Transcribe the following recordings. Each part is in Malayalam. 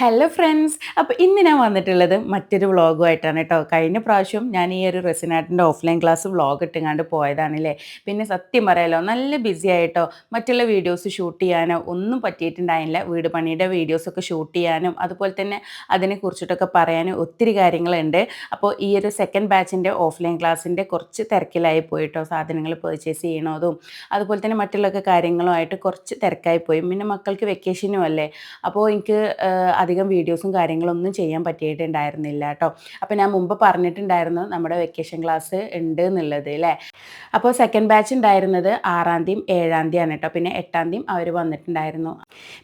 ഹലോ ഫ്രണ്ട്സ് അപ്പോൾ ഇന്ന് ഞാൻ വന്നിട്ടുള്ളത് മറ്റൊരു വ്ളോഗുമായിട്ടാണ് കേട്ടോ. കഴിഞ്ഞ പ്രാവശ്യം ഞാൻ ഈ ഒരു റെസിനാട്ടിന്റെ ഓഫ്ലൈൻ ക്ലാസ് വ്ളോഗ് ഇട്ടുങ്ങാണ്ട് പോയതാണല്ലേ. പിന്നെ സത്യം പറയാലോ നല്ല ബിസി ആയിട്ടോ. മറ്റുള്ള വീഡിയോസ് ഷൂട്ട് ചെയ്യാനോ ഒന്നും പറ്റിയിട്ടുണ്ടായില്ല. വീട് പണിയുടെ വീഡിയോസൊക്കെ ഷൂട്ട് ചെയ്യാനും അതുപോലെ തന്നെ അതിനെക്കുറിച്ചിട്ടൊക്കെ പറയാനും ഒത്തിരി കാര്യങ്ങളുണ്ട്. അപ്പോൾ ഈ ഒരു സെക്കൻഡ് ബാച്ചിന്റെ ഓഫ്ലൈൻ ക്ലാസ്സിന്റെ കുറച്ച് തിരക്കിലായി പോയിട്ടോ. സാധനങ്ങൾ പെർച്ചേസ് ചെയ്യണതും അതുപോലെ തന്നെ മറ്റുള്ളൊക്കെ കാര്യങ്ങളുമായിട്ട് കുറച്ച് തിരക്കായി പോയി. പിന്നെ മക്കൾക്ക് വെക്കേഷനും അല്ലേ? അപ്പോൾ എനിക്ക് അധികം വീഡിയോസും കാര്യങ്ങളൊന്നും ചെയ്യാൻ പറ്റിയിട്ടുണ്ടായിരുന്നില്ല കേട്ടോ. അപ്പോൾ ഞാൻ മുമ്പ് പറഞ്ഞിട്ടുണ്ടായിരുന്നു നമ്മുടെ വെക്കേഷൻ ക്ലാസ് ഉണ്ട് എന്നുള്ളത് അല്ലേ? അപ്പോൾ സെക്കൻഡ് ബാച്ച് ഉണ്ടായിരുന്നത് ആറാം തീയതി ഏഴാം തീയതിയാണ് കേട്ടോ. പിന്നെ എട്ടാം തീയതി അവർ വന്നിട്ടുണ്ടായിരുന്നു.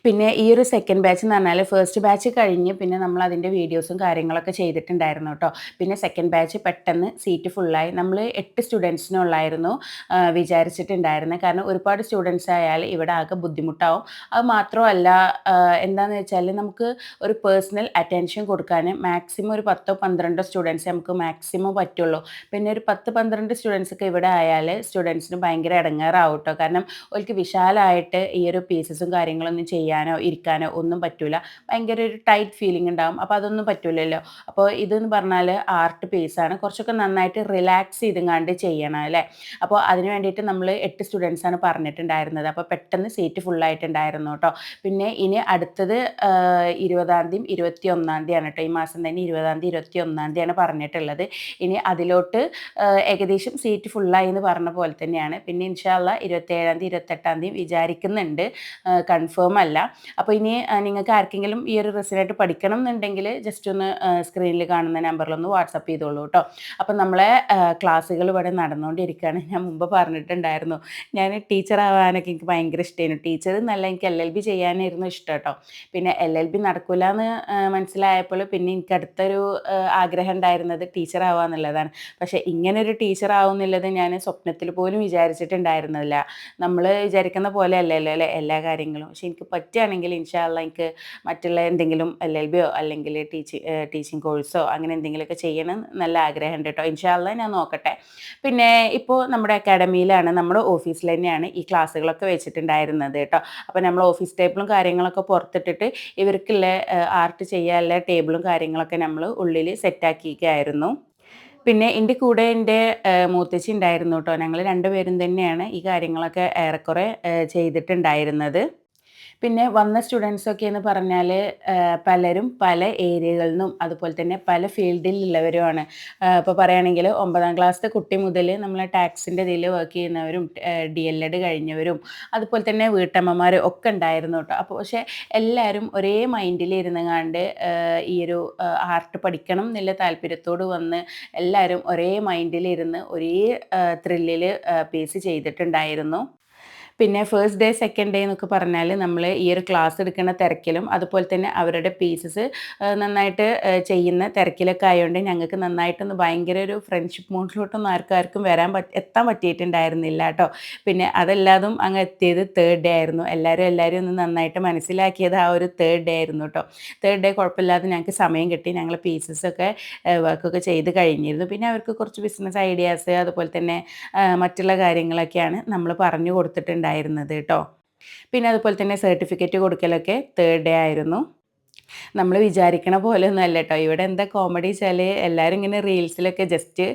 പിന്നെ ഈ ഒരു സെക്കൻഡ് ബാച്ച് എന്ന് പറഞ്ഞാൽ ഫസ്റ്റ് ബാച്ച് കഴിഞ്ഞ് പിന്നെ നമ്മൾ അതിന്റെ വീഡിയോസും കാര്യങ്ങളൊക്കെ ചെയ്തിട്ടുണ്ടായിരുന്നു കേട്ടോ. പിന്നെ സെക്കൻഡ് ബാച്ച് പെട്ടെന്ന് സീറ്റ് ഫുള്ളായി നമ്മൾ എട്ട് സ്റ്റുഡൻസിനുള്ളായിരുന്നു വിചാരിച്ചിട്ടുണ്ടായിരുന്നത് കാരണം ഒരുപാട് സ്റ്റുഡൻസ് ആയാൽ ഇവിടെ ആകെ ബുദ്ധിമുട്ടാവും. അത് മാത്രമല്ല എന്താണെന്ന് വെച്ചാൽ നമുക്ക് ഒരു പേഴ്സണൽ അറ്റൻഷൻ കൊടുക്കാൻ മാക്സിമം ഒരു പത്തോ പന്ത്രണ്ടോ സ്റ്റുഡൻസ് നമുക്ക് മാക്സിമം പറ്റുള്ളൂ. പിന്നെ ഒരു പത്ത് പന്ത്രണ്ട് സ്റ്റുഡൻസ് ഒക്കെ ഇവിടെ ആയാൽ സ്റ്റുഡൻസിന് ഭയങ്കര ഇടങ്ങാറാവും കേട്ടോ കാരണം അവർക്ക് വിശാലമായിട്ട് ഈ ഒരു പീസസും കാര്യങ്ങളൊന്നും ചെയ്യാനോ ഇരിക്കാനോ ഒന്നും പറ്റില്ല ഭയങ്കര ഒരു ടൈറ്റ് ഫീലിംഗ് ഉണ്ടാവും അപ്പോൾ അതൊന്നും പറ്റില്ലല്ലോ അപ്പോൾ ഇതെന്ന് പറഞ്ഞാൽ ആർട്ട് പീസാണ് കുറച്ചൊക്കെ നന്നായിട്ട് റിലാക്സ് ചെയ്തുങ്ങാണ്ട് ചെയ്യണം അല്ലേ? അപ്പോൾ അതിന് വേണ്ടിയിട്ട് നമ്മൾ എട്ട് സ്റ്റുഡൻസാണ് പറഞ്ഞിട്ടുണ്ടായിരുന്നത്. അപ്പോൾ പെട്ടെന്ന് സീറ്റ് ഫുള്ളായിട്ടുണ്ടായിരുന്നു കേട്ടോ പിന്നെ ഇനി അടുത്തത് ഇരുപതാം തീയതി ഇരുപത്തി ഒന്നാം തീയതിയാണ് കേട്ടോ ഈ മാസം തന്നെ ഇരുപതാം തീയതി ഇരുപത്തി ഒന്നാം തീയതിയാണ് പറഞ്ഞിട്ടുള്ളത്. ഇനി അതിലോട്ട് ഏകദേശം സീറ്റ് ഫുള്ളായി എന്ന് പറഞ്ഞ പോലെ തന്നെയാണ്. പിന്നെ ഇൻഷാല്ല ഇരുപത്തേഴാം തീയതി ഇരുപത്തെട്ടാം തീയതി വിചാരിക്കുന്നുണ്ട്. കൺഫേം അല്ല. അപ്പോൾ ഇനി നിങ്ങൾക്ക് ആർക്കെങ്കിലും ഈ ഒരു റിസൾട്ട് പഠിക്കണം എന്നുണ്ടെങ്കിൽ ജസ്റ്റ് ഒന്ന് സ്ക്രീനിൽ കാണുന്ന നമ്പറിലൊന്ന് വാട്സപ്പ് ചെയ്തോളൂ കേട്ടോ അപ്പോൾ നമ്മളെ ക്ലാസ്സുകൾ ഇവിടെ നടന്നുകൊണ്ടിരിക്കുകയാണ്. ഞാൻ മുമ്പ് പറഞ്ഞിട്ടുണ്ടായിരുന്നു. ഞാൻ ടീച്ചർ ആവാനൊക്കെ എനിക്ക് ഭയങ്കര ഇഷ്ടമായിരുന്നു ടീച്ചർ നല്ല എനിക്ക് എൽ എൽ ബി ചെയ്യാനായിരുന്നു ഇഷ്ടം കേട്ടോ പിന്നെ എൽ എൽ ബി നടക്കില്ല എന്ന് മനസ്സിലായപ്പോൾ പിന്നെ എനിക്ക് അടുത്തൊരു ആഗ്രഹം ഉണ്ടായിരുന്നത് ടീച്ചർ ആവാന്നുള്ളതാണ് പക്ഷേ ഇങ്ങനെ ഒരു ടീച്ചർ ആവുന്നുള്ളത് ഞാൻ സ്വപ്നത്തിൽ പോലും വിചാരിച്ചിട്ടുണ്ടായിരുന്നില്ല. നമ്മൾ വിചാരിക്കുന്ന പോലെ അല്ലല്ലോ അല്ലേ എല്ലാ കാര്യങ്ങളും. പക്ഷെ എനിക്ക് പറ്റുകയാണെങ്കിൽ ഇൻഷാല്ല എനിക്ക് മറ്റുള്ള എന്തെങ്കിലും എൽ എൽ ബിയോ അല്ലെങ്കിൽ ടീച്ചിങ് ടീച്ചിങ് കോഴ്സോ അങ്ങനെ എന്തെങ്കിലുമൊക്കെ ചെയ്യണം നല്ല ആഗ്രഹമുണ്ട് കേട്ടോ. ഇൻഷാല്ല ഞാൻ നോക്കട്ടെ. പിന്നെ ഇപ്പോൾ നമ്മുടെ അക്കാഡമിയിലാണ് നമ്മുടെ ഓഫീസിൽ തന്നെയാണ് ഈ ക്ലാസ്സുകളൊക്കെ വെച്ചിട്ടുണ്ടായിരുന്നത് കേട്ടോ. അപ്പോൾ നമ്മൾ ഓഫീസ് ടേബിളും കാര്യങ്ങളൊക്കെ പുറത്തിട്ടിട്ട് ഇവർക്കുള്ള ആർട്ട് ചെയ്യാനുള്ള ടേബിളും കാര്യങ്ങളൊക്കെ നമ്മൾ ഉള്ളിൽ സെറ്റാക്കിയിരിക്കുകയായിരുന്നു. പിന്നെ എന്റെ കൂടെ എന്റെ മൂത്തച്ചി ഉണ്ടായിരുന്നു കേട്ടോ. ഞങ്ങൾ രണ്ടുപേരും തന്നെയാണ് ഈ കാര്യങ്ങളൊക്കെ ഏറെക്കുറെ ചെയ്തിട്ടുണ്ടായിരുന്നത്. പിന്നെ വന്ന സ്റ്റുഡൻസൊക്കെ എന്ന് പറഞ്ഞാൽ പലരും പല ഏരിയകളിൽ നിന്നും അതുപോലെ തന്നെ പല ഫീൽഡിലുള്ളവരുമാണ് ഇപ്പോൾ പറയുകയാണെങ്കിൽ ഒമ്പതാം ക്ലാസ്സിലെ കുട്ടി മുതൽ നമ്മൾ ടാക്സിന്റെ ഇതിൽ വർക്ക് ചെയ്യുന്നവരും ഡി എൽ എഡ് കഴിഞ്ഞവരും അതുപോലെ തന്നെ വീട്ടമ്മമാർ ഒക്കെ ഉണ്ടായിരുന്നു കേട്ടോ. അപ്പോൾ പക്ഷേ എല്ലാവരും ഒരേ മൈൻഡിൽ ഇരുന്നുങ്ങാണ്ട് ഈ ഒരു ആർട്ട് പഠിക്കണം എന്നുള്ള താല്പര്യത്തോട് വന്ന് എല്ലാവരും ഒരേ മൈൻഡിലിരുന്ന് ഒരേ ത്രില്ലിൽ പേസ് ചെയ്തിട്ടുണ്ടായിരുന്നു. പിന്നെ ഫസ്റ്റ് ഡേ സെക്കൻഡ് ഡേ എന്നൊക്കെ പറഞ്ഞാൽ നമ്മൾ ഈ ഒരു ക്ലാസ് എടുക്കുന്ന തിരക്കിലും അതുപോലെ തന്നെ അവരുടെ പീസസ് നന്നായിട്ട് ചെയ്യുന്ന തിരക്കിലൊക്കെ ആയതുകൊണ്ട് ഞങ്ങൾക്ക് നന്നായിട്ടൊന്ന് ഭയങ്കര ഒരു ഫ്രണ്ട്ഷിപ്പ് മൂഡിലോട്ടൊന്നും ആർക്കും ആർക്കും വരാൻ പറ്റ എത്താൻ പറ്റിയിട്ടുണ്ടായിരുന്നില്ല കേട്ടോ പിന്നെ അതല്ലാതും അങ്ങ് എത്തിയത് തേർഡ് ഡേ ആയിരുന്നു. എല്ലാവരും എല്ലാവരും ഒന്ന് നന്നായിട്ട് മനസ്സിലാക്കിയത് ആ ഒരു തേർഡ് ഡേ ആയിരുന്നു കേട്ടോ തേർഡ് ഡേ കുഴപ്പമില്ലാതെ ഞങ്ങൾക്ക് സമയം കിട്ടി. ഞങ്ങൾ പീസസൊക്കെ വർക്കൊക്കെ ചെയ്ത് കഴിഞ്ഞിരുന്നു. പിന്നെ അവർക്ക് കുറച്ച് ബിസിനസ് ഐഡിയാസ് അതുപോലെ തന്നെ മറ്റുള്ള കാര്യങ്ങളൊക്കെയാണ് നമ്മൾ പറഞ്ഞു കൊടുത്തിട്ടുണ്ട് ഉണ്ടായിരുന്നത് കേട്ടോ പിന്നെ അതുപോലെ തന്നെ സർട്ടിഫിക്കറ്റ് കൊടുക്കലൊക്കെ തേർഡ് ഡേ ആയിരുന്നു. നമ്മൾ വിചാരിക്കണ പോലെ ഒന്നും അല്ല കേട്ടോ ഇവിടെ എന്താ കോമഡി വെച്ചാൽ എല്ലാവരും ഇങ്ങനെ റീൽസിലൊക്കെ ജസ്റ്റ്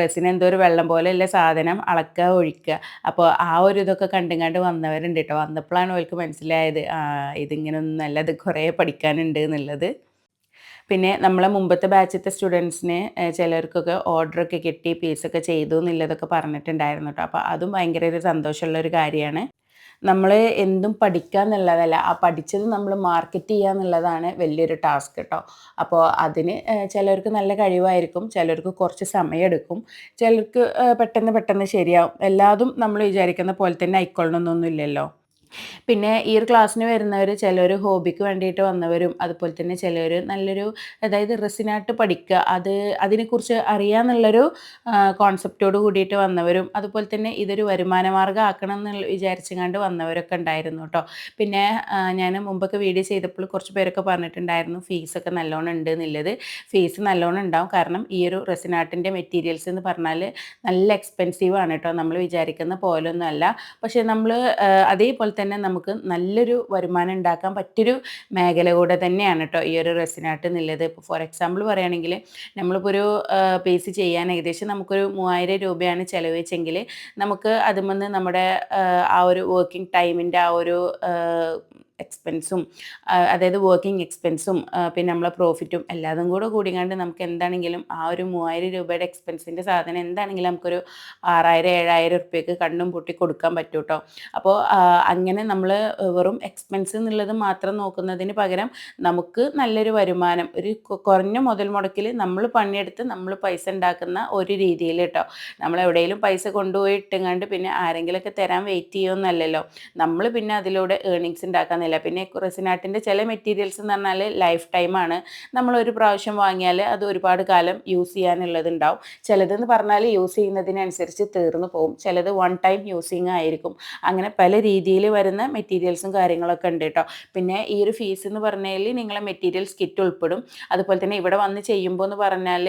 റെസിന് എന്തോ ഒരു വെള്ളം പോലെയുള്ള സാധനം അളക്കുക ഒഴിക്കുക. അപ്പോൾ ആ ഒരു ഇതൊക്കെ കണ്ടും കണ്ട് വന്നവരുണ്ട് കേട്ടോ വന്നപ്പോഴാണ് അവർക്ക് മനസ്സിലായത് ഇതിങ്ങനെ ഒന്നും ഇത് കുറേ പഠിക്കാനുണ്ട് എന്നുള്ളത്. പിന്നെ നമ്മളെ മുമ്പത്തെ ബാച്ചത്തെ സ്റ്റുഡൻസിന് ചിലർക്കൊക്കെ ഓർഡറൊക്കെ കിട്ടി പീസൊക്കെ ചെയ്തു എന്നുള്ളതൊക്കെ പറഞ്ഞിട്ടുണ്ടായിരുന്നു കേട്ടോ. അപ്പോൾ അതും ഭയങ്കര ഒരു സന്തോഷമുള്ള ഒരു കാര്യമാണ്. നമ്മൾ എന്തും പഠിക്കുക എന്നുള്ളതല്ല ആ പഠിച്ചത് നമ്മൾ മാർക്കറ്റ് ചെയ്യുക എന്നുള്ളതാണ് വലിയൊരു ടാസ്ക് കേട്ടോ. അപ്പോൾ അതിന് ചിലർക്ക് നല്ല കഴിവായിരിക്കും ചിലർക്ക് കുറച്ച് സമയമെടുക്കും. ചിലർക്ക് പെട്ടെന്ന് പെട്ടെന്ന് ശരിയാവും. എല്ലാതും നമ്മൾ വിചാരിക്കുന്ന പോലെ തന്നെ ആയിക്കൊള്ളണമെന്നൊന്നും ഇല്ലല്ലോ പിന്നെ ഈ ഒരു ക്ലാസ്സിന് വരുന്നവർ ചിലർ ഹോബിക്ക് വേണ്ടിയിട്ട് വന്നവരും അതുപോലെ തന്നെ ചിലർ നല്ലൊരു അതായത് റെസിനായിട്ട് പഠിക്കുക അത് അതിനെക്കുറിച്ച് അറിയാമെന്നുള്ളൊരു കോൺസെപ്റ്റോട് കൂടിയിട്ട് വന്നവരും അതുപോലെ തന്നെ ഇതൊരു വരുമാന മാർഗം ആക്കണം എന്ന് വിചാരിച്ചുകൊണ്ട് വന്നവരൊക്കെ ഉണ്ടായിരുന്നു കേട്ടോ പിന്നെ ഞാൻ മുമ്പൊക്കെ വീഡിയോ ചെയ്തപ്പോൾ കുറച്ച് പേരൊക്കെ പറഞ്ഞിട്ടുണ്ടായിരുന്നു ഫീസൊക്കെ നല്ലോണം ഉണ്ട് എന്നുള്ളത് ഫീസ് നല്ലോണം ഉണ്ടാവും കാരണം ഈ ഒരു റെസിനാട്ടിന്റെ മെറ്റീരിയൽസ് എന്ന് പറഞ്ഞാൽ നല്ല എക്സ്പെൻസീവ് ആണ് കേട്ടോ നമ്മൾ വിചാരിക്കുന്ന പോലൊന്നും അല്ല പക്ഷേ നമ്മൾ അതേപോലെ തന്നെ നമുക്ക് നല്ലൊരു വരുമാനം ഉണ്ടാക്കാൻ പറ്റിയൊരു മേഖല കൂടെ തന്നെയാണ് കേട്ടോ ഈ ഒരു റെസിനാട്ട് എന്നുള്ളത്. ഇപ്പോൾ ഫോർ എക്സാമ്പിൾ പറയുകയാണെങ്കിൽ നമ്മളിപ്പോൾ ഒരു പേസ് ചെയ്യാൻ ഏകദേശം നമുക്കൊരു മൂവായിരം രൂപയാണ് ചിലവ് വെച്ചെങ്കിൽ നമുക്ക് അതിൽ നമ്മുടെ ആ ഒരു വർക്കിംഗ് ടൈമിന്റെ ആ ഒരു എക്സ്പെൻസും അതായത് വർക്കിംഗ് എക്സ്പെൻസും പിന്നെ നമ്മളെ പ്രോഫിറ്റും എല്ലാതും കൂടെ കൂടിക്കാണ്ട് നമുക്ക് എന്താണെങ്കിലും ആ ഒരു മൂവായിരം രൂപയുടെ എക്സ്പെൻസിന്റെ സാധനം എന്താണെങ്കിലും നമുക്കൊരു ആറായിരം ഏഴായിരം ഉറുപ്പ്യക്ക് കണ്ണും പൂട്ടി കൊടുക്കാൻ പറ്റും കേട്ടോ അപ്പോൾ അങ്ങനെ നമ്മൾ വെറും എക്സ്പെൻസ് എന്നുള്ളത് മാത്രം നോക്കുന്നതിന് പകരം നമുക്ക് നല്ലൊരു വരുമാനം ഒരു കുറഞ്ഞ മുതൽ മുടക്കിൽ നമ്മൾ പണിയെടുത്ത് നമ്മൾ പൈസ ഉണ്ടാക്കുന്ന ഒരു രീതിയിൽ കേട്ടോ നമ്മൾ എവിടെയെങ്കിലും പൈസ കൊണ്ടുപോയി ഇട്ടുങ്ങാണ്ട് പിന്നെ ആരെങ്കിലുമൊക്കെ തരാൻ വെയിറ്റ് ചെയ്യുമെന്നല്ലല്ലോ നമ്മൾ പിന്നെ അതിലൂടെ ഏണിങ്സ് ഉണ്ടാക്കാന്നില്ല പിന്നെ റെസിനാട്ടിന്റെ ചില മെറ്റീരിയൽസ് എന്ന് പറഞ്ഞാൽ ലൈഫ് ടൈമാണ് നമ്മൾ ഒരു പ്രാവശ്യം വാങ്ങിയാൽ അത് ഒരുപാട് കാലം യൂസ് ചെയ്യാനുള്ളതുണ്ടാവും. ചിലതെന്ന് പറഞ്ഞാൽ യൂസ് ചെയ്യുന്നതിനനുസരിച്ച് തീർന്നു പോകും ചിലത് വൺ ടൈം യൂസിങ് ആയിരിക്കും. അങ്ങനെ പല രീതിയിൽ വരുന്ന മെറ്റീരിയൽസും കാര്യങ്ങളൊക്കെ ഉണ്ട് കേട്ടോ പിന്നെ ഈ ഒരു ഫീസ് എന്ന് പറഞ്ഞാൽ നിങ്ങളെ മെറ്റീരിയൽസ് കിറ്റ് ഉൾപ്പെടും. അതുപോലെ തന്നെ ഇവിടെ വന്ന് ചെയ്യുമ്പോൾ എന്ന് പറഞ്ഞാൽ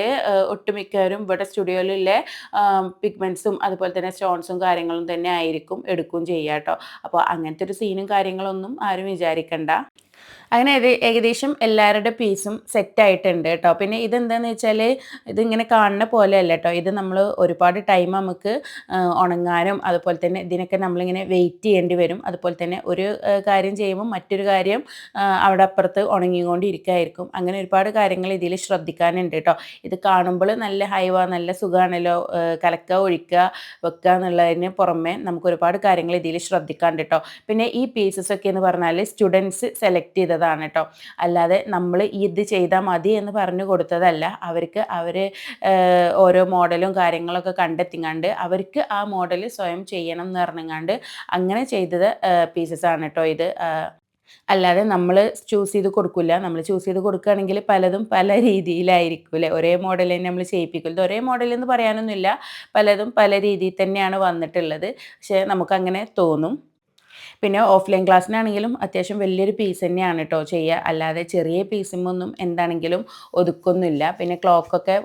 ഒട്ടുമിക്കവരും ഇവിടെ സ്റ്റുഡിയോയിലുള്ള പിഗ്മെൻസും അതുപോലെ തന്നെ സ്റ്റോൺസും കാര്യങ്ങളും തന്നെ ആയിരിക്കും എടുക്കുകയും ചെയ്യാം കേട്ടോ അപ്പോൾ അങ്ങനത്തെ ഒരു സീനും കാര്യങ്ങളൊന്നും ആരും വിചാരിക്കണ്ട. അങ്ങനെ ഏക- ഏകദേശം എല്ലാവരുടെ പീസും സെറ്റായിട്ടുണ്ട് കേട്ടോ. പിന്നെ ഇതെന്താന്ന് വെച്ചാൽ ഇതിങ്ങനെ കാണുന്ന പോലെയല്ല കേട്ടോ. ഇത് നമ്മൾ ഒരുപാട് ടൈം നമുക്ക് ഉണങ്ങാനും അതുപോലെ തന്നെ ഇതിനൊക്കെ നമ്മളിങ്ങനെ വെയിറ്റ് ചെയ്യേണ്ടി വരും. അതുപോലെ തന്നെ ഒരു കാര്യം ചെയ്യുമ്പോൾ മറ്റൊരു കാര്യം അവിടെ അപ്പുറത്ത് ഉണങ്ങിക്കൊണ്ടിരിക്കുകയായിരിക്കും അങ്ങനെ ഒരുപാട് കാര്യങ്ങൾ ഇതിൽ ശ്രദ്ധിക്കാനുണ്ട് കേട്ടോ. ഇത് കാണുമ്പോൾ നല്ല ഹൈവ നല്ല സുഖമാണല്ലോ കലക്കുക ഒഴിക്കുക വെക്കുക എന്നുള്ളതിന് പുറമെ നമുക്ക് ഒരുപാട് കാര്യങ്ങൾ ഇതിൽ ശ്രദ്ധിക്കാണ്ട് കേട്ടോ. പിന്നെ ഈ പീസസ് ഒക്കെ എന്ന് പറഞ്ഞാൽ സ്റ്റുഡൻസ് സെലക്ട് ചെയ്തതാണ് കേട്ടോ അല്ലാതെ നമ്മൾ ഇത് ചെയ്താൽ മതി എന്ന് പറഞ്ഞു കൊടുത്തതല്ല. അവർക്ക് അവർ ഓരോ മോഡലും കാര്യങ്ങളൊക്കെ കണ്ടെത്തിങ്ങാണ്ട് അവർക്ക് ആ മോഡൽ സ്വയം ചെയ്യണം എന്ന് പറഞ്ഞങ്ങാണ്ട് അങ്ങനെ ചെയ്തത് പീസസ് ആണ് കേട്ടോ ഇത്. അല്ലാതെ നമ്മൾ ചൂസ് ചെയ്ത് കൊടുക്കില്ല നമ്മൾ ചൂസ് ചെയ്ത് കൊടുക്കുകയാണെങ്കിൽ പലതും പല രീതിയിലായിരിക്കും അല്ലേ ഒരേ മോഡൽ തന്നെ നമ്മൾ ചെയ്യിപ്പിക്കില്ല ഒരേ മോഡൽ എന്ന് പറയാനൊന്നുമില്ല. പലതും പല രീതിയിൽ തന്നെയാണ് വന്നിട്ടുള്ളത്. പക്ഷേ നമുക്കങ്ങനെ തോന്നും. പിന്നെ ഓഫ്ലൈൻ ക്ലാസ്സിനാണെങ്കിലും അത്യാവശ്യം വലിയൊരു പീസ് തന്നെയാണ് കേട്ടോ ചെയ്യുക അല്ലാതെ ചെറിയ പീസിമൊന്നും എന്താണെങ്കിലും ഒതുക്കൊന്നുമില്ല. പിന്നെ ക്ലോക്കൊക്കെ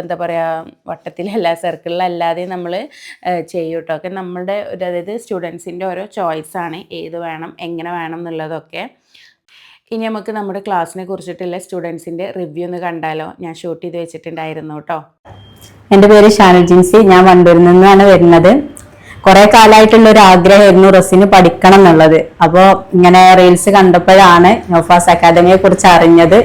എന്താ പറയുക വട്ടത്തിലല്ല സർക്കിളിലല്ലാതെ നമ്മൾ ചെയ്യും കേട്ടോ ഒക്കെ നമ്മുടെ ഒരു അതായത് സ്റ്റുഡൻസിന്റെ ഓരോ ചോയ്സാണ് ഏത് വേണം എങ്ങനെ വേണം എന്നുള്ളതൊക്കെ. ഇനി നമുക്ക് നമ്മുടെ ക്ലാസ്സിനെ കുറിച്ചിട്ടുള്ള സ്റ്റുഡൻസിന്റെ റിവ്യൂ ഒന്ന് കണ്ടാലോ. ഞാൻ ഷൂട്ട് ചെയ്ത് വെച്ചിട്ടുണ്ടായിരുന്നു കേട്ടോ എന്റെ പേര് ഷാനു ജിൻസി. ഞാൻ വണ്ടൂരിൽ നിന്നാണ് വരുന്നത്. കുറെ കാലമായിട്ടുള്ള ഒരു ആഗ്രഹമായിരുന്നു റസിന് പഠിക്കണം എന്നുള്ളത്. അപ്പോൾ ഇങ്ങനെ റീൽസ് കണ്ടപ്പോഴാണ് നോഫാസ് അക്കാദമിയെ കുറിച്ച് അറിഞ്ഞത്.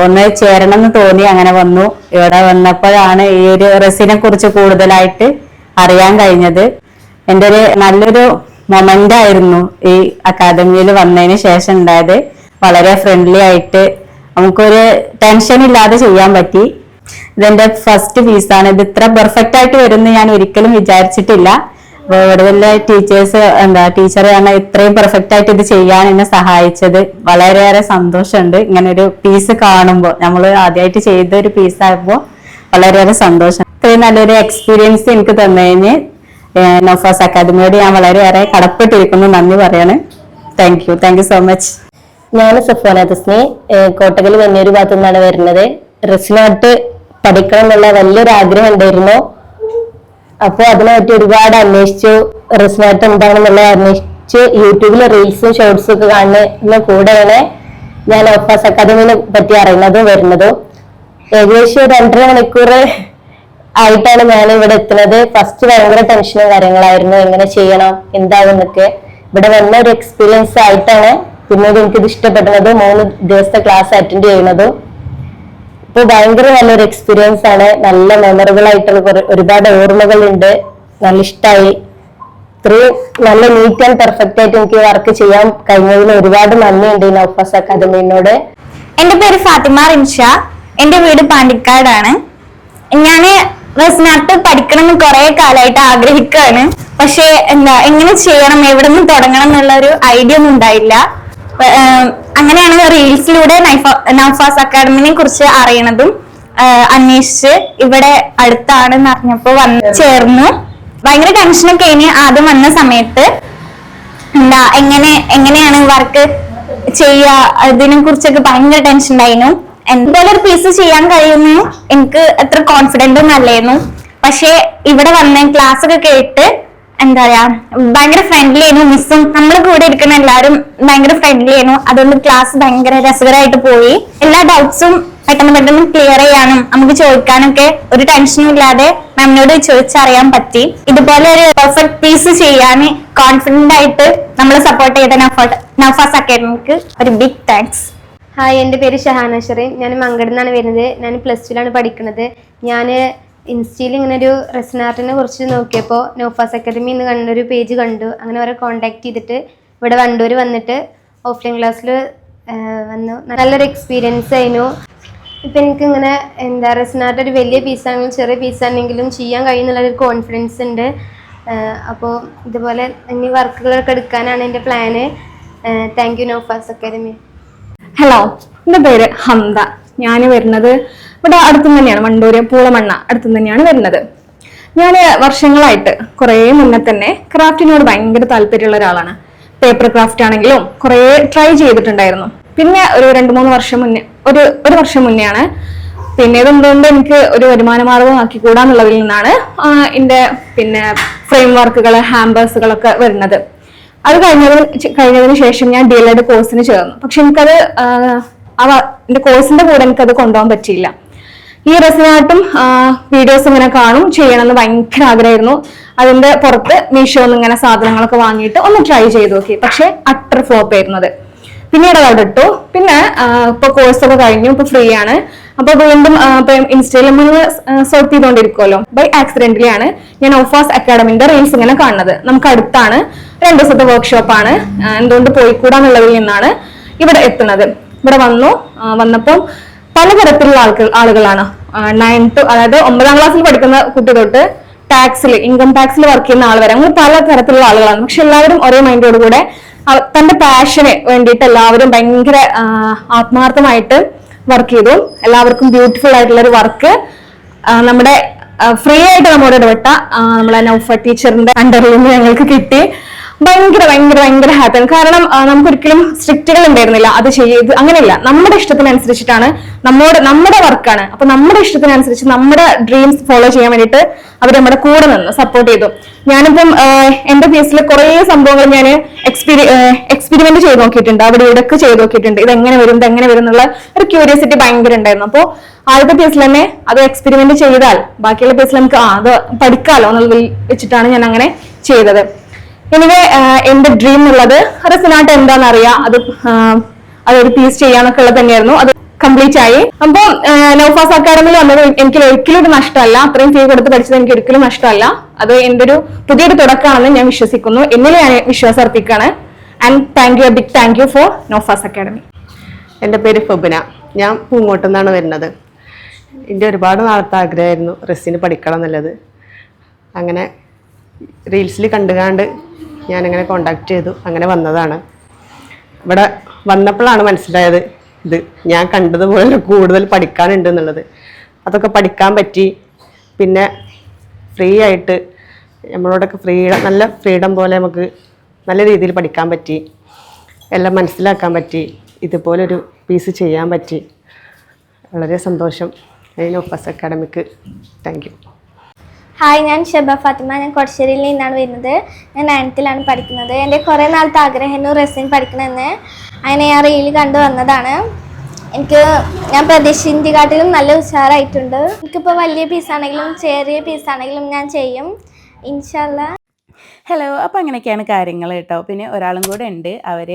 ഒന്ന് ചേരണം എന്ന് തോന്നി അങ്ങനെ വന്നു. ഇവിടെ വന്നപ്പോഴാണ് ഈ ഒരു റസിനെ കുറിച്ച് കൂടുതലായിട്ട് അറിയാൻ കഴിഞ്ഞത്. എന്റെ ഒരു നല്ലൊരു മൊമെന്റ് ആയിരുന്നു ഈ അക്കാദമിയിൽ വന്നതിന് ശേഷം ഉണ്ടായത്. വളരെ ഫ്രണ്ട്ലി ആയിട്ട് നമുക്കൊരു ടെൻഷൻ ഇല്ലാതെ ചെയ്യാൻ പറ്റി. ഇതെന്റെ ഫസ്റ്റ് ഫീസാണ് ഇത് ഇത്ര പെർഫെക്റ്റ് ആയിട്ട് വരുമെന്ന് ഞാൻ ഒരിക്കലും വിചാരിച്ചിട്ടില്ല. അപ്പൊ ഇവിടെയുള്ള ടീച്ചേഴ്സ് എന്താ ടീച്ചർ തന്നെ ഇത്രയും പെർഫെക്റ്റ് ആയിട്ട് ഇത് ചെയ്യാൻ എന്നെ സഹായിച്ചത്. വളരെയേറെ സന്തോഷമുണ്ട്. ഇങ്ങനെ ഒരു പീസ് കാണുമ്പോൾ നമ്മൾ ആദ്യമായിട്ട് ചെയ്ത ഒരു പീസ് ആയപ്പോൾ വളരെയേറെ സന്തോഷം. ഇത്രയും നല്ലൊരു എക്സ്പീരിയൻസ് എനിക്ക് തന്നതിന് നോഫാസ് അക്കാദമിയോട് ഞാൻ വളരെയേറെ കടപ്പെട്ടിരിക്കുന്നു. നന്ദി പറയാണ്. Thank you thank you so much ഞാൻ സഫോന തസ്നി കോട്ടകൽ വന്നൊരു ഭാഗത്തു നിന്നാണ് വരുന്നത്. റസ്നാട്ട് പഠിക്കണം എന്നുള്ള വലിയൊരു ആഗ്രഹം ഉണ്ടായിരുന്നു. അപ്പോൾ അതിനെപ്പറ്റി ഒരുപാട് അന്വേഷിച്ചു. റെസിനാട്ട് എന്താണെന്നുള്ളത് അന്വേഷിച്ച് യൂട്യൂബിൽ റീൽസും ഷോർട്സും ഒക്കെ കാണുന്ന കൂടെയാണ് ഞാൻ ഒഫാസ് അക്കാദമിനെ പറ്റി അറിയുന്നതും വരുന്നതും. ഏകദേശം രണ്ടര മണിക്കൂർ ആയിട്ടാണ് ഞാൻ ഇവിടെ എത്തുന്നത്. ഫസ്റ്റ് ഭയങ്കര ടെൻഷനും കാര്യങ്ങളായിരുന്നു. എങ്ങനെ ചെയ്യണം? എന്താവും എന്നൊക്കെ ഇവിടെ വന്ന ഒരു എക്സ്പീരിയൻസ് ആയിട്ടാണ് പിന്നീട് എനിക്കിത് ഇഷ്ടപ്പെടുന്നത്. മൂന്ന് ദിവസത്തെ ക്ലാസ് അറ്റൻഡ് ചെയ്യുന്നതും. ഇപ്പൊ ഭയങ്കര നല്ലൊരു എക്സ്പീരിയൻസ് ആണ്. നല്ല മെമ്മറബിൾ ആയിട്ടുള്ള ഒരുപാട് ഓർമ്മകൾ ഉണ്ട് നല്ല ഇഷ്ടമായി ഇത്രയും നല്ല നീറ്റ് ആൻഡ് പെർഫെക്റ്റ് ആയിട്ട് എനിക്ക് വർക്ക് ചെയ്യാൻ കഴിഞ്ഞതിന് ഒരുപാട് നന്ദിയുണ്ട് ഈ നൗഫാസ് അക്കാദമിനോട്. എന്റെ പേര് ഫാത്തിമ റിൻഷ. എന്റെ വീട് പാണ്ടിക്കാടാണ്. ഞാൻ റസ്നാട്ട് പഠിക്കണമെന്ന് കുറെ കാലമായിട്ട് ആഗ്രഹിക്കുകയാണ്. പക്ഷെ എന്താ എങ്ങനെ ചെയ്യണം എവിടെ നിന്ന് തുടങ്ങണം എന്നുള്ള ഒരു ഐഡിയ ഒന്നും ഉണ്ടായില്ല. അപ്പൊ, അങ്ങനെയാണ് റീൽസിലൂടെ നൗഫാസ് അക്കാഡമിനെ കുറിച്ച് അറിയണതും അന്വേഷിച്ച് ഇവിടെ അടുത്താണെന്ന് അറിഞ്ഞപ്പോ വന്ന് ചേർന്നു. ഭയങ്കര ടെൻഷനൊക്കെ ഇനി ആദ്യം വന്ന സമയത്ത്. എന്താ എങ്ങനെ എങ്ങനെയാണ് വർക്ക് ചെയ്യുക അതിനെ കുറിച്ചൊക്കെ ഭയങ്കര ടെൻഷൻ ഉണ്ടായിരുന്നു. എന്തായാലും ഒരു പീസ് ചെയ്യാൻ കഴിയുന്നു. എനിക്ക് എത്ര കോൺഫിഡന്റും നല്ലായിരുന്നു അല്ലായിരുന്നു. പക്ഷെ ഇവിടെ വന്ന് ക്ലാസ് ഒക്കെ കേട്ട് എന്താ പറയാ ഭയങ്കര ഫ്രണ്ട്ലി ആയിരുന്നു മിസ്സും. നമ്മൾ കൂടെ ഇരിക്കുന്ന എല്ലാവരും ഭയങ്കര ഫ്രണ്ട്ലി ആയിരുന്നു. അതുകൊണ്ട് ക്ലാസ് ഭയങ്കര രസകരമായിട്ട് പോയി. എല്ലാ ഡൗട്ട്സും പെട്ടെന്ന് പെട്ടെന്ന് ക്ലിയർ ചെയ്യാനും നമുക്ക് ചോദിക്കാനൊക്കെ ഒരു ടെൻഷനും ഇല്ലാതെ മാമിനോട് ചോദിച്ചറിയാൻ പറ്റി. ഇതുപോലെ ഒരു പെർഫെക്റ്റ് പീസ് ചെയ്യാൻ കോൺഫിഡന്റ് ആയിട്ട് നമ്മൾ സപ്പോർട്ട് ചെയ്ത നഫാസ് അക്കാദമിക്ക് ഒരു ബിഗ് താങ്ക്സ് ഹായ് എന്റെ പേര് ഷഹാന ഷെറീൻ. ഞാൻ മങ്കടന്നാണ് വരുന്നത്. ഞാൻ പ്ലസ് ടുവിലാണ് പഠിക്കുന്നത് ഞാൻ ഇൻസ്റ്റയിൽ ഇങ്ങനെ ഒരു റെസ്നാർട്ടിനെ കുറിച്ച് നോക്കിയപ്പോൾ നോഫാസ് അക്കാദമി എന്ന് കണ്ടൊരു പേജ് കണ്ടു. അങ്ങനെ അവരെ കോൺടാക്ട് ചെയ്തിട്ട് ഇവിടെ വണ്ടൂർ വന്നിട്ട് ഓഫ്ലൈൻ ക്ലാസ്സിൽ വന്നു. നല്ലൊരു എക്സ്പീരിയൻസ് ആയിരുന്നു. ഇപ്പം എനിക്ക് ഇങ്ങനെ എന്താ റെസ്നാർട്ട് ഒരു വലിയ പീസാണെങ്കിലും ചെറിയ പീസാണെങ്കിലും ചെയ്യാൻ കഴിയുന്നുള്ളൊരു കോൺഫിഡൻസ് ഉണ്ട്. അപ്പോൾ ഇതുപോലെ ഇനി വർക്കുകളൊക്കെ എടുക്കാനാണ് എന്റെ plan thank you Nofas academy. Hello എന്റെ പേര് ഹംദ. ഞാൻ വരുന്നത് ഇവിടെ അടുത്തു തന്നെയാണ് വണ്ടൂര് പൂളമണ്ണ അടുത്തു തന്നെയാണ് വരുന്നത്. ഞാൻ വർഷങ്ങളായിട്ട് കുറേ മുന്നേ തന്നെ ക്രാഫ്റ്റിനോട് ഭയങ്കര താല്പര്യമുള്ള ഒരാളാണ്. പേപ്പർ ക്രാഫ്റ്റ് ആണെങ്കിലും കുറേ ട്രൈ ചെയ്തിട്ടുണ്ടായിരുന്നു. പിന്നെ ഒരു രണ്ട് മൂന്ന് വർഷം മുന്നേ ഒരു ഒരു വർഷം മുന്നെയാണ്. പിന്നെ ഇതെന്തുകൊണ്ട് എനിക്ക് ഒരു വരുമാന മാർഗം കൂടാന്നുള്ളതിൽ നിന്നാണ് എന്റെ പിന്നെ ഫ്രെയിം വർക്കുകൾ ഹാമ്പേഴ്സുകളൊക്കെ വരുന്നത്. അത് കഴിഞ്ഞതിന് കഴിഞ്ഞതിന് ശേഷം ഞാൻ ഡി എൽ കോഴ്സിന് ചേർന്നു. പക്ഷെ എനിക്കത് അവ എന്റെ കോഴ്സിന്റെ കൂടെ എനിക്ക് അത് കൊണ്ടുപോകാൻ പറ്റിയില്ല. ഈ റെസിനായിട്ടും വീഡിയോസ് ഇങ്ങനെ കാണും ചെയ്യണമെന്ന് ഭയങ്കര ആഗ്രഹമായിരുന്നു. അതിന്റെ പുറത്ത് മീഷോന്ന് ഇങ്ങനെ സാധനങ്ങളൊക്കെ വാങ്ങിയിട്ട് ഒന്ന് ട്രൈ ചെയ്ത് നോക്കി. പക്ഷെ അട്ടർ ഫ്ലോപ്പ് ആയിരുന്നത്. പിന്നീട് അത് ഇട്ടു. പിന്നെ ഇപ്പൊ കോഴ്സ് ഒക്കെ കഴിഞ്ഞു ഇപ്പൊ ഫ്രീ ആണ്. അപ്പൊ വീണ്ടും ഇൻസ്റ്റയിൽ നമ്മൾ സെർച്ച് ചെയ്തുകൊണ്ടിരിക്കുമല്ലോ ബൈ ആക്സിഡന്റലി ആണ് ഞാൻ ഓഫാസ് അക്കാഡമിന്റെ റീൽസ് ഇങ്ങനെ കാണുന്നത്. നമുക്ക് അടുത്താണ്. രണ്ട് ദിവസത്തെ വർക്ക്ഷോപ്പാണ് എന്തുകൊണ്ട് പോയിക്കൂടാന്നുള്ളതിൽ നിന്നാണ് ഇവിടെ എത്തുന്നത്. ഇവിടെ വന്നു. വന്നപ്പോൾ പലതരത്തിലുള്ള ആൾക്കാർ ആളുകളാണ്. നയൻത്ത് അതായത് ഒമ്പതാം ക്ലാസ്സിൽ പഠിക്കുന്ന കുട്ടി തൊട്ട് ടാക്സിൽ ഇൻകം ടാക്സിൽ വർക്ക് ചെയ്യുന്ന ആൾ വരെ. അങ്ങനെ പല തരത്തിലുള്ള ആളുകളാണ്. പക്ഷെ എല്ലാവരും ഒരേ മൈൻഡോട് കൂടെ അവ- തന്റെ പാഷന് വേണ്ടിയിട്ട് എല്ലാവരും ഭയങ്കര ആത്മാർത്ഥമായിട്ട് വർക്ക് ചെയ്തു. എല്ലാവർക്കും ബ്യൂട്ടിഫുൾ ആയിട്ടുള്ള ഒരു വർക്ക് നമ്മുടെ ഫ്രീ ആയിട്ട് നമ്മോട് ഇടപെട്ട നമ്മളെ നൗഫ ടീച്ചറിന്റെ അണ്ടറിൽ നിന്ന് ഞങ്ങൾക്ക് കിട്ടി. ഭയങ്കര ഭയങ്കര ഭയങ്കര ഹാപ്പിയാണ് കാരണം നമുക്ക് നമുക്കൊരിക്കലും സ്ട്രിക്റ്റുകൾ ഉണ്ടായിരുന്നില്ല. അത് ചെയ്ത് അങ്ങനെയല്ല. നമ്മുടെ ഇഷ്ടത്തിനനുസരിച്ചിട്ടാണ് നമ്മോട് നമ്മുടെ വർക്കാണ് അപ്പൊ നമ്മുടെ ഇഷ്ടത്തിനനുസരിച്ച് നമ്മുടെ ഡ്രീംസ് ഫോളോ ചെയ്യാൻ വേണ്ടിയിട്ട് അവർ നമ്മുടെ കൂടെ നിന്ന് സപ്പോർട്ട് ചെയ്തു. ഞാനിപ്പം എന്റെ ഫേസിൽ കുറേ സംഭവങ്ങൾ ഞാൻ എക്സ്പീരി എക്സ്പെരിമെന്റ് ചെയ്ത് നോക്കിയിട്ടുണ്ട്. അവിടെ ഇവിടെയൊക്കെ ചെയ്ത് നോക്കിയിട്ടുണ്ട്. ഇത് എങ്ങനെ വരും ഇത് എങ്ങനെ വരും എന്നുള്ള ഒരു ക്യൂരിയോസിറ്റി ഭയങ്കര ഉണ്ടായിരുന്നു. അപ്പോൾ ആദ്യത്തെ പേസിൽ തന്നെ അത് എക്സ്പെരിമെന്റ് ചെയ്താൽ ബാക്കിയുള്ള പേസിൽ നമുക്ക് ആ അത് പഠിക്കാലോ എന്നുള്ളത് വെച്ചിട്ടാണ് ഞാൻ അങ്ങനെ ചെയ്തത്. എനിവേ എന്റെ ഡ്രീം ഉള്ളത് റെസിനാട്ട് എന്താണെന്ന് അറിയാം അത് അതൊരു പീസ് ചെയ്യാന്നൊക്കെ ഉള്ളത് തന്നെയായിരുന്നു. അത് കംപ്ലീറ്റ് ആയി. അപ്പോൾ നൗഫാസ് അക്കാഡമിയിൽ വന്നത് എനിക്ക് ഒരിക്കലും ഒരു നഷ്ടമല്ല. അത്രയും ഫീ കൊടുത്ത് പഠിച്ചത് എനിക്ക് ഒരിക്കലും നഷ്ടമല്ല. അത് എന്റെ ഒരു പുതിയൊരു തുടക്കമാണെന്ന് ഞാൻ വിശ്വസിക്കുന്നു. എന്നിൽ ഞാൻ വിശ്വാസം അർപ്പിക്കുകയാണ്. And thank you big thank you for Nofas academy. എന്റെ പേര് ഫബിന. ഞാൻ പൂങ്ങോട്ട് നിന്നാണ് വരുന്നത്. എന്റെ ഒരുപാട് നാളത്തെ ആഗ്രഹമായിരുന്നു റെസ്സിന് പഠിക്കണം എന്നുള്ളത്. അങ്ങനെ റീൽസിൽ കണ്ടുകാണ്ട് ഞാനങ്ങനെ കോണ്ടാക്ട് ചെയ്തു. അങ്ങനെ വന്നതാണ്. ഇവിടെ വന്നപ്പോഴാണ് മനസ്സിലായത് ഇത് ഞാൻ കണ്ടതുപോലെ കൂടുതൽ പഠിക്കാനുണ്ട് എന്നുള്ളത്. അതൊക്കെ പഠിക്കാൻ പറ്റി. പിന്നെ ഫ്രീ ആയിട്ട് നമ്മളോടൊക്കെ ഫ്രീഡം നല്ല ഫ്രീഡം പോലെ നമുക്ക് നല്ല രീതിയിൽ പഠിക്കാൻ പറ്റി. എല്ലാം മനസ്സിലാക്കാൻ പറ്റി. ഇതുപോലൊരു പീസ് ചെയ്യാൻ പറ്റി. വളരെ സന്തോഷം. അതിന് ഒപ്പസ് അക്കാഡമിക്ക് താങ്ക് യു ഹായ് ഞാൻ ഷബ ഫാത്തിമ. ഞാൻ കൊടശ്ശേരിയിൽ നിന്നാണ് വരുന്നത്. ഞാൻ നയൻത്തിലാണ് പഠിക്കുന്നത്. എന്റെ കുറേ നാളത്തെ ആഗ്രഹമായിരുന്നു റെസിൻ പഠിക്കണമെന്ന്. അങ്ങനെ ഞാൻ റീൽ കണ്ടു വന്നതാണ്. എനിക്ക് ഞാൻ പ്രതീക്ഷിച്ചതിനെക്കാട്ടിലും നല്ല ഉഷാറായിട്ടുണ്ട്. എനിക്കിപ്പോൾ വലിയ പീസാണെങ്കിലും ചെറിയ പീസാണെങ്കിലും ഞാൻ ചെയ്യും. ഇൻഷാല്ല ഹലോ അപ്പോൾ അങ്ങനെയൊക്കെയാണ് കാര്യങ്ങൾ കേട്ടോ. പിന്നെ ഒരാളും കൂടെ ഉണ്ട്. അവർ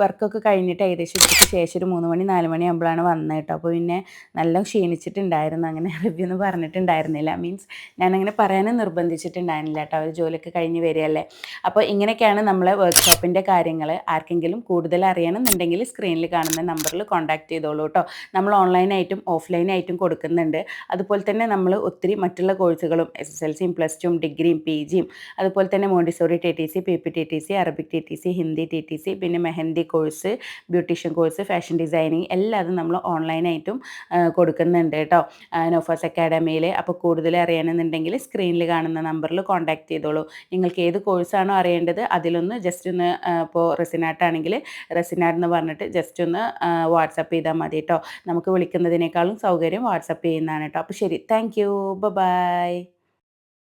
വർക്കൊക്കെ കഴിഞ്ഞിട്ട് ഏകദേശം ഉച്ചയ്ക്ക് ശേഷം ഒരു മൂന്ന് മണി നാല് മണി ആകുമ്പോഴാണ് വന്നത് കേട്ടോ. അപ്പോൾ പിന്നെ നല്ല ക്ഷീണിച്ചിട്ടുണ്ടായിരുന്നു. അങ്ങനെ റിവ്യൂ ഒന്നും പറഞ്ഞിട്ടുണ്ടായിരുന്നില്ല. മീൻസ് ഞാനങ്ങനെ പറയാനും നിർബന്ധിച്ചിട്ടുണ്ടായിരുന്നില്ല കേട്ടോ. അവർ ജോലിയൊക്കെ കഴിഞ്ഞ് വരികയല്ലേ. അപ്പോൾ ഇങ്ങനെയൊക്കെയാണ് നമ്മളെ വർക്ക്ഷോപ്പിന്റെ കാര്യങ്ങൾ ആർക്കെങ്കിലും കൂടുതൽ അറിയണമെന്നുണ്ടെങ്കിൽ സ്ക്രീനിൽ കാണുന്ന നമ്പറിൽ കോൺടാക്ട് ചെയ്തോളൂ കേട്ടോ. നമ്മൾ ഓൺലൈനായിട്ടും ഓഫ്ലൈനായിട്ടും കൊടുക്കുന്നുണ്ട്. അതുപോലെ തന്നെ നമ്മൾ ഒത്തിരി മറ്റുള്ള കോഴ്സുകളും എസ് എസ് എൽ സിയും പ്ലസ് ടുവും ഡിഗ്രിയും പി ജിയും അതുപോലെ തന്നെ Montessori T T C P P T T C Arabic T T C Hindi T T C പിന്നെ mehndi course beautician course fashion designing എല്ലാതും നമ്മൾ ഓൺലൈനായിട്ടും കൊടുക്കുന്നുണ്ട് കേട്ടോ. നോഫാസ് അക്കാഡമിയിൽ അപ്പോൾ കൂടുതൽ അറിയണമെന്നുണ്ടെങ്കിൽ സ്ക്രീനിൽ കാണുന്ന നമ്പറിൽ കോൺടാക്ട് ചെയ്തോളൂ. നിങ്ങൾക്ക് ഏത് കോഴ്സാണോ അറിയേണ്ടത് അതിലൊന്ന് ജസ്റ്റ് ഒന്ന് ഇപ്പോൾ റെസിനാട്ടാണെങ്കിൽ റെസിനാട്ട് എന്ന് പറഞ്ഞിട്ട് ജസ്റ്റ് ഒന്ന് വാട്സപ്പ് ചെയ്താൽ മതി കേട്ടോ. നമുക്ക് വിളിക്കുന്നതിനേക്കാളും സൗകര്യം വാട്സപ്പ് ചെയ്യുന്നതാണ് കേട്ടോ. അപ്പോൾ ശരി താങ്ക് യു ബൈ